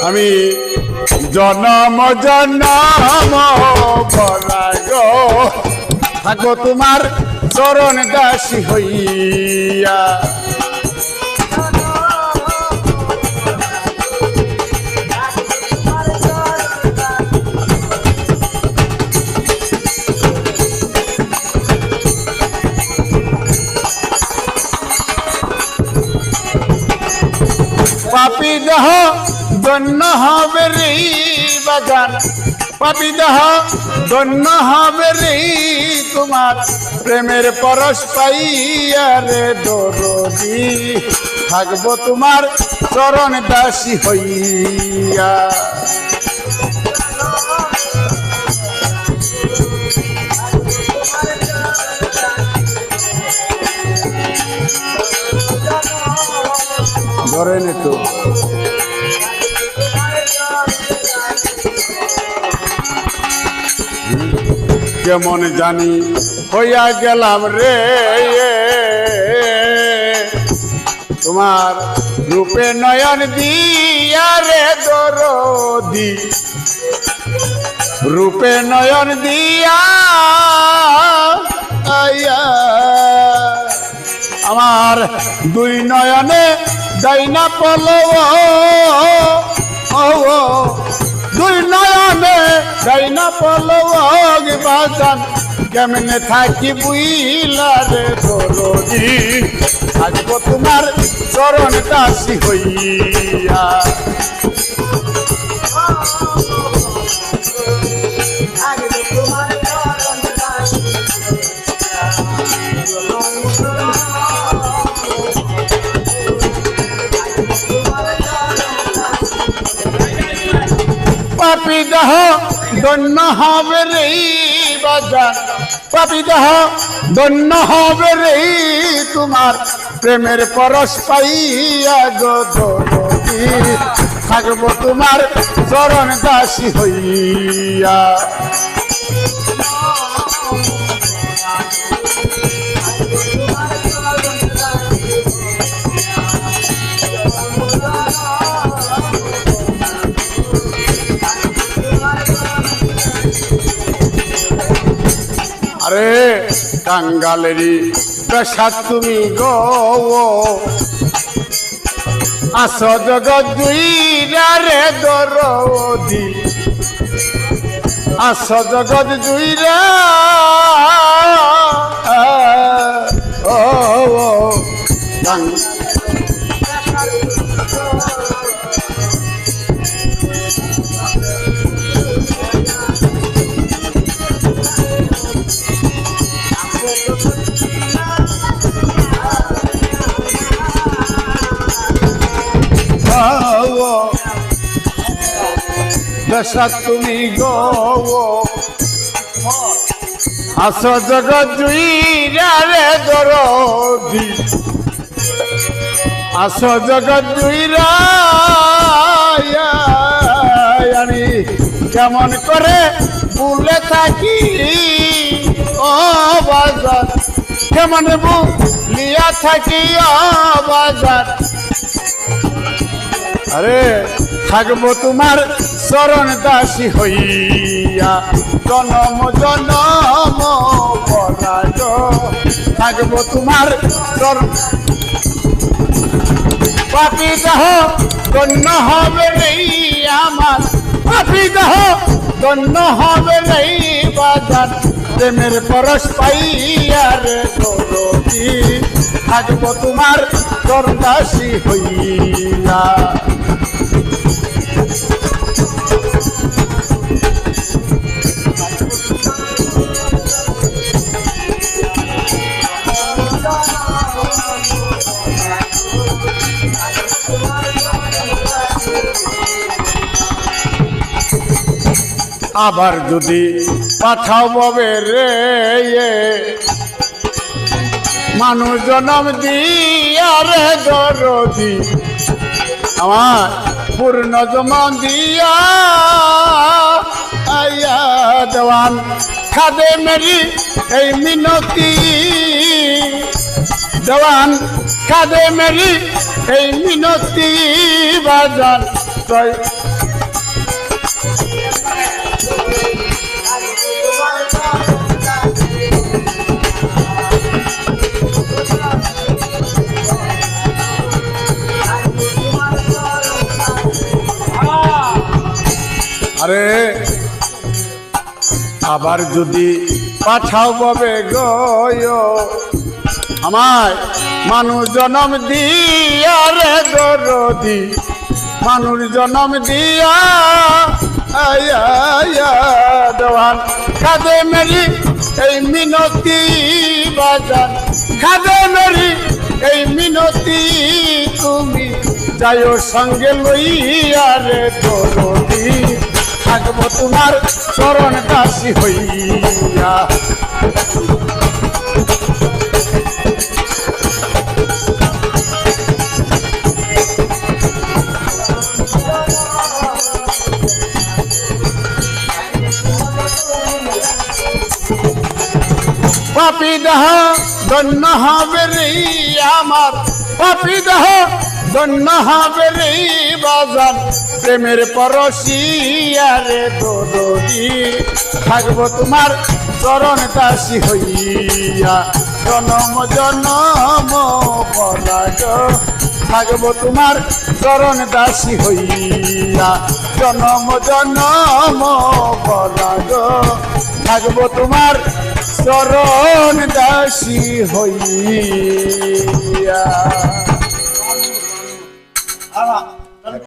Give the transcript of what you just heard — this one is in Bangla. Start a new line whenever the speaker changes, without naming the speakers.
আমি জনম জনম বরাগ থাকো তোমার চরণ দাসী হইয়া পাপি দেহ দন্য হবে রে বাগান পাপি দেহ দন্য হবে রে তোমার। প্রেমের পরশ পাইয়া রে দরদি। থাকব তোমার চরণ দাসী হইয়া। ধরেন একটু। কেমন জানি হইয়া গেলাম রে তোমার রূপে নয়ন দিয়া রে দরদি। রূপে নয়ন দিয়া আইয়া আমার দুই নয়নে ডাইনা পলব দুই নয়নে ডাইনা পলব বাজান। কেমনে থাকি বুইলা রে দরদি থাকব তোমার চরণ দাসী হইয়া। দেহ দন্য হবে রে বাজার। পাপি দেহ দন্য হবে রে তোমার। প্রেমের পরশ পাইয়া থাকব তোমার চরণ দাসী হইয়া। আরে কাঙ্গালেরই প্রসাদ তুমি গো আস জগৎ দুইরা রে দরদি। আস জগৎ দুইরা ও ও। গো আস জগৎ জুইরা রে দরদি। আস জগৎ জুইরা আমি কেমন করে ভুলে থাকি, ও বাজার। কেমন লিয়া থাকি, ও বাজার। আরে, থাকব তোমার চরণ দাসী হইয়া জনম জনম থাকব তোমার চরণ। পাপি দেহ গণ্য হবে নেই আমার। পাপি দেহ গণ্য হবে নেই বাজার। প্রেমের পরশ পাইয়া রে গৌরবী থাকব তোমার চরদাসী হইয়া। আবার যদি পাঠাও ববে রে মানুষ জনম দিয়া রে দরদি, আমার পূর্ণ জমান দিয়া। আয়া দেওয়ান খাদে মেরি এই মিনতি। দেওয়ান খাদে মেরি এই মিনতি, বাজান আরে, আবার যদি পাঠাও ববে গয়। আমায় মানুষ জনম দিয়া রে দরদি। মানুষ জনম দিয়া দেওয়ান। কাঁদে মেরি এই মিনতি বাজান। কাঁদে মেরি এই মিনতি তুমি যাইও সঙ্গে লইয়া রে দরদি। থাকব তোমার চরণ দাসী হইয়া। পাপি দেহ ধন্য হবে রে আমার। পাপি দেহ ধন্য হবে রে বাজান প্রেমের পরশিয়া রে তোরি থাকব তোমার চরণ দাসী হইয়া। জনম জনম পরাগ থাকব তোমার চরণ দাসী হইয়া। জনম জনম পরাগ থাকব তোমার চরণ দাসী হইয়া।